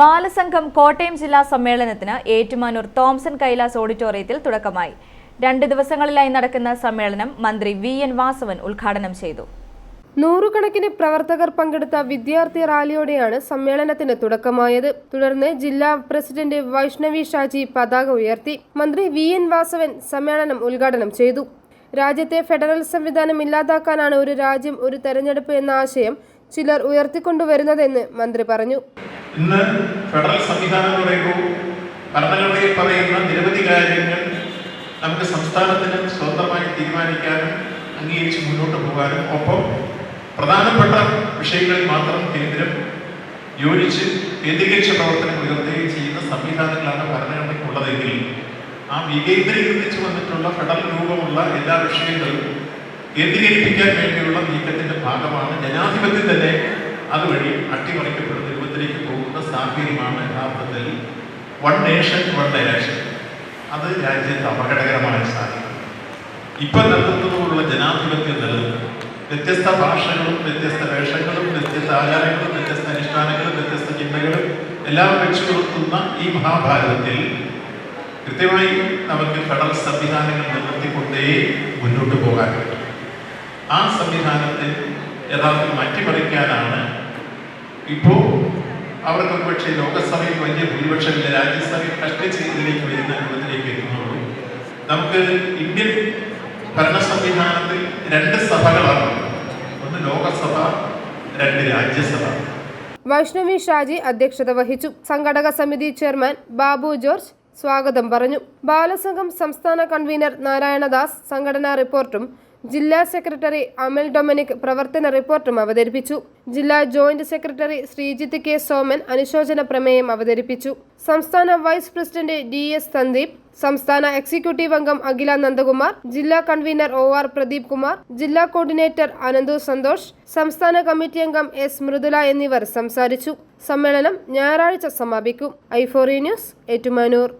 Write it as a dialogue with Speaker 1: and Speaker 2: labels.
Speaker 1: ബാലസംഘം കോട്ടയം ജില്ലാ സമ്മേളനത്തിന് ഏറ്റുമാനൂർ തോംസൺ കൈലാസ് ഓഡിറ്റോറിയത്തിൽ തുടക്കമായി. രണ്ട് ദിവസങ്ങളിലായി നടക്കുന്ന സമ്മേളനം മന്ത്രി വി എൻ വാസവൻ ഉദ്ഘാടനം ചെയ്തു.
Speaker 2: നൂറുകണക്കിന് പ്രവർത്തകർ പങ്കെടുത്ത വിദ്യാർത്ഥി റാലിയോടെയാണ് സമ്മേളനത്തിന് തുടക്കമായത്. തുടർന്ന് ജില്ലാ പ്രസിഡന്റ് വൈഷ്ണവി ഷാജി പതാക ഉയർത്തി മന്ത്രി വി എൻ വാസവൻ സമ്മേളനം ഉദ്ഘാടനം ചെയ്തു. രാജ്യത്തെ ഫെഡറൽ സംവിധാനം ഇല്ലാതാക്കാനാണ് ഒരു രാജ്യം ഒരു തെരഞ്ഞെടുപ്പ് എന്ന ആശയം ചിലർ ഉയർത്തിക്കൊണ്ടുവരുന്നതെന്ന് മന്ത്രി പറഞ്ഞു.
Speaker 3: ഇന്ന് ഫെഡറൽ സംവിധാനം എന്ന് പറയുമ്പോൾ ഭരണഘടനയിൽ പറയുന്ന നിരവധി കാര്യങ്ങൾ നമുക്ക് സംസ്ഥാനത്തിന് സ്വതന്ത്രമായി തീരുമാനിക്കാനും അംഗീകരിച്ച് മുന്നോട്ട് പോകാനും ഒപ്പം പ്രധാനപ്പെട്ട വിഷയങ്ങളിൽ മാത്രം കേന്ദ്രം യോജിച്ച് കേന്ദ്രീകരിച്ച പ്രവർത്തനം ഉയർത്തുകയും ചെയ്യുന്ന സംവിധാനങ്ങളാണ് ഭരണഘടനയ്ക്കുള്ളതെങ്കിൽ ആ വികേന്ദ്രീകരിച്ച് വന്നിട്ടുള്ള ഫെഡറൽ രൂപമുള്ള എല്ലാ വിഷയങ്ങളും കേന്ദ്രീകരിപ്പിക്കാൻ വേണ്ടിയുള്ള നീക്കത്തിന്റെ ഭാഗമാണ് ജനാധിപത്യം തന്നെ അതുവഴി അട്ടിമറിക്കപ്പെടുന്ന രൂപത്തിലേക്ക് പോകുന്ന സാഹചര്യമാണ് യഥാർത്ഥത്തിൽ വൺ നേഷൻ വൺ ഡയറക്ഷൻ അത് രാജ്യത്ത് അപകടകരമായ സാഹചര്യം. ഇപ്പൊ നിലനിർത്തുന്നതിനുള്ള ജനാധിപത്യം നിലനിൽക്കും. വ്യത്യസ്ത ഭാഷകളും വ്യത്യസ്ത വേഷങ്ങളും വ്യത്യസ്ത ആചാരങ്ങളും വ്യത്യസ്ത അനുഷ്ഠാനങ്ങളും വ്യത്യസ്ത ചിന്തകളും എല്ലാം വെച്ചു നിർത്തുന്ന ഈ മഹാഭാരതത്തിൽ കൃത്യമായി നമുക്ക് കടൽ സംവിധാനങ്ങൾ നിലനിർത്തിക്കൊണ്ടേ മുന്നോട്ട് പോകാൻ പറ്റും ആ സംവിധാനത്തെ യഥാർത്ഥത്തിൽ മാറ്റിമറിക്കാനാണ് ഇപ്പോൾ അവർക്ക് ഒരുപക്ഷെ ലോകസഭയിൽ വലിയ ഭൂരിപക്ഷമില്ല രാജ്യസഭയിൽ കഷ്ടിച്ച് ഇതിലേക്ക് വരുന്ന രൂപത്തിലേക്ക് എത്തുന്നുള്ളൂ. നമുക്ക് ഇന്ത്യൻ ഭരണ സംവിധാനത്തിൽ രണ്ട് സഭകളാണ്. ഒന്ന് ലോകസഭ രണ്ട് രാജ്യസഭ.
Speaker 2: വൈഷ്ണവി ഷാജി അധ്യക്ഷത വഹിച്ചു. സംഘടക സമിതി ചെയർമാൻ ബാബു ജോർജ് സ്വാഗതം പറഞ്ഞു. ബാലസംഘം സംസ്ഥാന കൺവീനർ നാരായണദാസ് സംഘടനാ റിപ്പോർട്ടും ജില്ലാ സെക്രട്ടറി അമൽ ഡൊമിനിക് പ്രവർത്തന റിപ്പോർട്ടും അവതരിപ്പിച്ചു. ജില്ലാ joint secretary Sreejith K Soman അനുശോചന പ്രമേയം അവതരിപ്പിച്ചു. സംസ്ഥാന vice president D S Sandeep സംസ്ഥാന എക്സിക്യൂട്ടീവ് അംഗം അഖില നന്ദകുമാർ ജില്ലാ convener O R Pradeep Kumar ജില്ലാ കോർഡിനേറ്റർ അനന്തു സന്തോഷ് സംസ്ഥാന കമ്മിറ്റി അംഗം എസ് മൃദുല എന്നിവർ സംസാരിച്ചു. സമ്മേളനം ഞായറാഴ്ച സമാപിക്കും. ഐഫോറി ന്യൂസ് ഏറ്റുമാനൂർ.